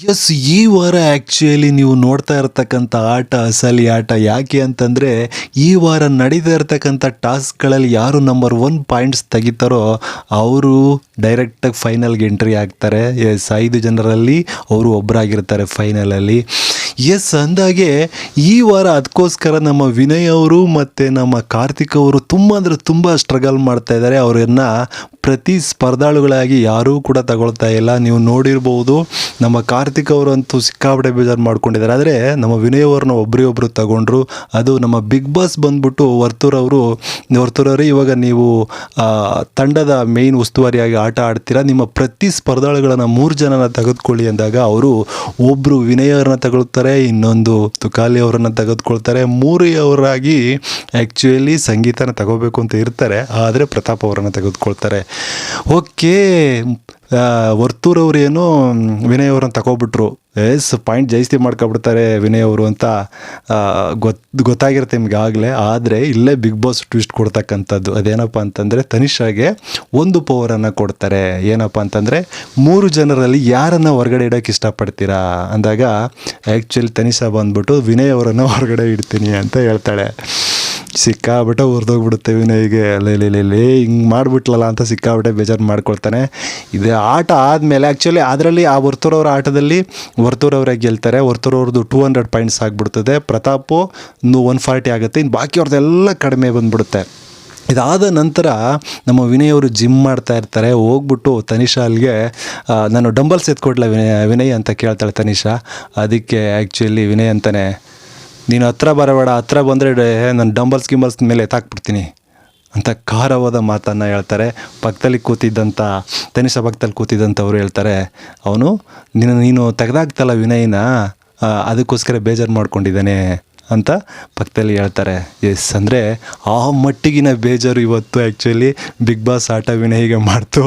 S ಈ ವಾರ actually ನೀವು ನೋಡ್ತಾ ಇರ್ತಕ್ಕಂಥ ಆಟ, ಅಸಲಿ ಆಟ ಯಾಕೆ ಅಂತಂದರೆ, ಈ ವಾರ ನಡೀತಾ ಇರ್ತಕ್ಕಂಥ ಟಾಸ್ಕ್ಗಳಲ್ಲಿ ಯಾರು ನಂಬರ್ ಒನ್ ಪಾಯಿಂಟ್ಸ್ ತೆಗಿತಾರೋ ಅವರು ಡೈರೆಕ್ಟಾಗಿ ಫೈನಲ್ಗೆ ಎಂಟ್ರಿ ಆಗ್ತಾರೆ. ಎಸ್ ಐದು ಜನರಲ್ಲಿ ಅವರು ಒಬ್ಬರಾಗಿರ್ತಾರೆ ಫೈನಲಲ್ಲಿ ಎಸ್ ಅಂದಾಗೆ ಈ ವಾರ ಅದಕ್ಕೋಸ್ಕರ ನಮ್ಮ ವಿನಯ್ ಅವರು ಮತ್ತು ನಮ್ಮ ಕಾರ್ತಿಕ್ ಅವರು ತುಂಬ ಅಂದರೆ ತುಂಬ ಸ್ಟ್ರಗಲ್ ಮಾಡ್ತಾ ಇದ್ದಾರೆ. ಅವರನ್ನ ಪ್ರತಿ ಸ್ಪರ್ಧಾಳುಗಳಾಗಿ ಯಾರೂ ಕೂಡ ತಗೊಳ್ತಾ ಇಲ್ಲ. ನೀವು ನೋಡಿರ್ಬೋದು, ನಮ್ಮ ಕಾರ್ತಿಕ್ ಅವರಂತೂ ಸಿಕ್ಕಾಪಟ್ಟೆ ಬೇಜಾರು ಮಾಡ್ಕೊಂಡಿದ್ದಾರೆ. ಆದರೆ ನಮ್ಮ ವಿನಯ್ ಅವ್ರನ್ನ ಒಬ್ಬರೇ ತಗೊಂಡ್ರು, ಅದು ನಮ್ಮ ಬಿಗ್ ಬಾಸ್ ಬಂದ್ಬಿಟ್ಟು ವರ್ತೂರ್ ಅವರು, ವರ್ತೂರ್ ಅವರೇ ಇವಾಗ ನೀವು ತಂಡದ ಮೇಯ್ನ್ ಉಸ್ತುವಾರಿಯಾಗಿ ಆಟ ಆಡ್ತೀರಾ? ನಿಮ್ಮ ಪ್ರತಿ ಸ್ಪರ್ಧಾಳುಗಳನ್ನು ಮೂರು ಜನನ ತೆಗೆದುಕೊಳ್ಳಿ ಅಂದಾಗ ಅವರು ಒಬ್ಬರು ವಿನಯ್ ಅವ್ರನ್ನ ತಗೊಳ್ತಾರೆ, ಇನ್ನೊಂದು ತುಕಾಲಿ ಅವರನ್ನು ತೆಗೆದುಕೊಳ್ತಾರೆ. ಮೂರೆಯವರಾಗಿ ಆ್ಯಕ್ಚುಲಿ ಸಂಗೀತನ ತಗೋಬೇಕು ಅಂತ ಇರ್ತಾರೆ. ಆದರೆ ಪ್ರತಾಪ್ ಅವರನ್ನು ತೆಗೆದುಕೊಳ್ತಾರೆ. ಓಕೆ ವರ್ತೂರ್ ಅವರು ಏನೋ ವಿನಯ್ ಅವ್ರನ್ನ ತಗೊಬಿಟ್ರು ಎಸ್, ಪಾಯಿಂಟ್ ಜಾಸ್ತಿ ಮಾಡ್ಕೊಬಿಡ್ತಾರೆ ವಿನಯ್ ಅವರು ಅಂತ ಗೊತ್ತು ಗೊತ್, ಗೊತ್ತಾಗಿರುತ್ತೆ ನಿಮ್ಗೆ ಆಗಲೇ. ಆದರೆ ಇಲ್ಲೇ ಬಿಗ್ ಬಾಸ್ ಟ್ವಿಸ್ಟ್ ಕೊಡ್ತಕ್ಕಂಥದ್ದು. ಅದೇನಪ್ಪ ಅಂತಂದರೆ, ತನಿಷಾಗೆ ಒಂದು ಪವರನ್ನು ಕೊಡ್ತಾರೆ. ಏನಪ್ಪ ಅಂತಂದರೆ, ಮೂರು ಜನರಲ್ಲಿ ಯಾರನ್ನು ಹೊರಗಡೆ ಇಡೋಕ್ಕೆ ಇಷ್ಟಪಡ್ತೀರಾ? ಅಂದಾಗ ಆ್ಯಕ್ಚುಲಿ ತನಿಷಾ ಬಂದ್ಬಿಟ್ಟು, ವಿನಯ್ ಅವರನ್ನು ಹೊರಗಡೆ ಇಡ್ತೀನಿ ಅಂತ ಹೇಳ್ತಾಳೆ. ಸಿಕ್ಕಾಬಿಟ್ಟೆ ಹುರಿದೋಗ್ಬಿಡುತ್ತೆ ವಿನಯ್ಗೆ. ಲೇ ಹಿಂಗೆ ಮಾಡಿಬಿಟ್ಲಲ್ಲ ಅಂತ ಸಿಕ್ಕಾಬಿಟ್ಟೆ ಬೇಜಾರು ಮಾಡ್ಕೊಳ್ತಾನೆ. ಇದು ಆಟ ಆದಮೇಲೆ ಆ್ಯಕ್ಚುಲಿ ಅದರಲ್ಲಿ ಆ ವರ್ತೂರವ್ರ ಆಟದಲ್ಲಿ ವರ್ತೂರವರೇ ಗೆಲ್ತಾರೆ. ವರ್ತೂರವ್ರದ್ದು ಟೂ ಹಂಡ್ರೆಡ್ ಪಾಯಿಂಟ್ಸ್ ಆಗಿಬಿಡ್ತದೆ. ಪ್ರತಾಪು ಒನ್ ಫಾರ್ಟಿ ಆಗುತ್ತೆ. ಇನ್ನು ಬಾಕಿಯವ್ರದ್ದೆಲ್ಲ ಕಡಿಮೆ ಬಂದ್ಬಿಡುತ್ತೆ. ಇದಾದ ನಂತರ ನಮ್ಮ ವಿನಯ್ ಅವರು ಜಿಮ್ ಮಾಡ್ತಾ ಇರ್ತಾರೆ. ಹೋಗ್ಬಿಟ್ಟು ತನಿಷಾ ಅಲ್ಲಿಗೆ ನಾನು ಡಂಬಲ್ಸ್ ಎತ್ಕೊಡ್ಲ ವಿನಯ್ ವಿನಯ್ ಅಂತ ಕೇಳ್ತಾಳೆ ತನಿಷಾ. ಅದಕ್ಕೆ ಆ್ಯಕ್ಚುಲಿ ವಿನಯ್ ಅಂತಾನೆ ನೀನು ಹತ್ರ ಬರಬೇಡ, ಹತ್ರ ಬಂದರೆ ನಾನು ಡಂಬಲ್ಸ್ ಗಿಂಬಲ್ಸ್ ಮೇಲೆ ಎತ್ತಾಕ್ಬಿಡ್ತೀನಿ ಅಂತ ಖಾರವಾದ ಮಾತನ್ನು ಹೇಳ್ತಾರೆ. ಪಕ್ಕದಲ್ಲಿ ಕೂತಿದ್ದಂಥ ತನಿಷ ಪಕ್ಕದಲ್ಲಿ ಕೂತಿದ್ದಂಥವ್ರು ಹೇಳ್ತಾರೆ, ಅವನು ನೀನು ನೀನು ತೆಗೆದಾಕ್ತಲ್ಲ ವಿನಯನ ಅದಕ್ಕೋಸ್ಕರ ಬೇಜಾರು ಮಾಡ್ಕೊಂಡಿದ್ದಾನೆ ಅಂತ ಪಕ್ಕದಲ್ಲಿ ಹೇಳ್ತಾರೆ. ಎಸ್, ಅಂದರೆ ಆ ಮಟ್ಟಿಗಿನ ಬೇಜಾರು ಇವತ್ತು ಆ್ಯಕ್ಚುಲಿ ಬಿಗ್ ಬಾಸ್ ಆಟ ವಿನಯಿಗೆ ಮಾಡ್ತು.